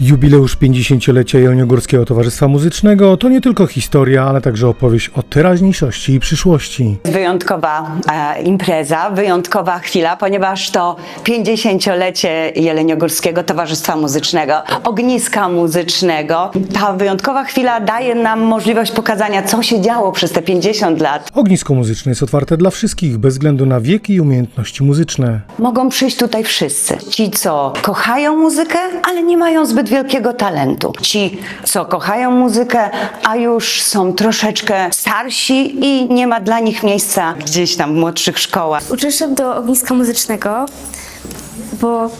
Jubileusz 50-lecia Jeleniogórskiego Towarzystwa Muzycznego to nie tylko historia, ale także opowieść o teraźniejszości i przyszłości. Wyjątkowa e, impreza, wyjątkowa chwila, ponieważ to 50-lecie Jeleniogórskiego Towarzystwa Muzycznego, ogniska muzycznego. Ta wyjątkowa chwila daje nam możliwość pokazania, co się działo przez te 50 lat. Ognisko muzyczne jest otwarte dla wszystkich, bez względu na wiek i umiejętności muzyczne. Mogą przyjść tutaj wszyscy. Ci, co kochają muzykę, ale nie mają zbyt wielkiego talentu. Ci, co kochają muzykę, a już są troszeczkę starsi i nie ma dla nich miejsca gdzieś tam w młodszych szkołach. Uczęszczam do ogniska muzycznego, bo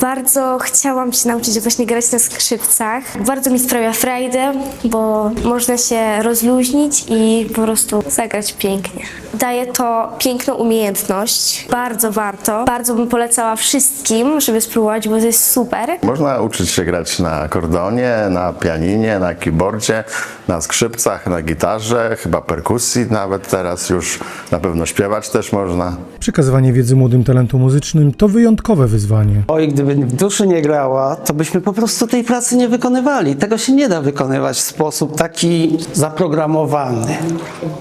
bardzo chciałam się nauczyć właśnie grać na skrzypcach. Bardzo mi sprawia frajdę, bo można się rozluźnić i po prostu zagrać pięknie. Daje to piękną umiejętność, bardzo warto. Bardzo bym polecała wszystkim, żeby spróbować, bo to jest super. Można uczyć się grać na akordeonie, na pianinie, na keyboardzie, na skrzypcach, na gitarze, chyba perkusji nawet teraz już, na pewno śpiewać też można. Przekazywanie wiedzy młodym talentom muzycznym to wyjątkowe wyzwanie. Oj, gdyby w duszy nie grała, to byśmy po prostu tej pracy nie wykonywali. Tego się nie da wykonywać w sposób taki zaprogramowany.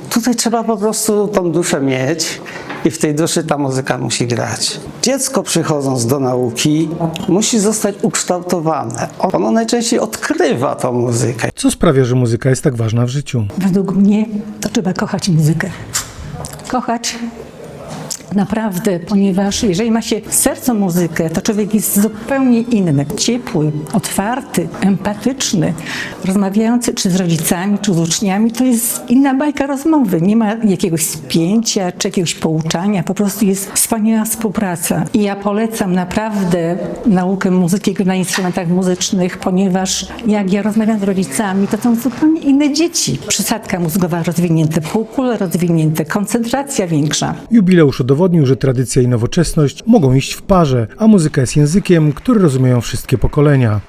Tutaj trzeba po prostu tą duszę mieć i w tej duszy ta muzyka musi grać. Dziecko przychodząc do nauki musi zostać ukształtowane. Ono najczęściej odkrywa tą muzykę. Co sprawia, że muzyka jest tak ważna w życiu? Według mnie to trzeba kochać muzykę. Kochać naprawdę, ponieważ jeżeli ma się sercu muzykę, to człowiek jest zupełnie inny. Ciepły, otwarty, empatyczny, rozmawiający czy z rodzicami, czy z uczniami, to jest inna bajka rozmowy. Nie ma jakiegoś spięcia, czy jakiegoś pouczania, po prostu jest wspaniała współpraca. I ja polecam naprawdę naukę muzyki na instrumentach muzycznych, ponieważ jak ja rozmawiam z rodzicami, to są zupełnie inne dzieci. Przysadka mózgowa rozwinięte, półkule rozwinięte, koncentracja większa. Jubileusz udowodnił, że tradycja i nowoczesność mogą iść w parze, a muzyka jest językiem, który rozumieją wszystkie pokolenia.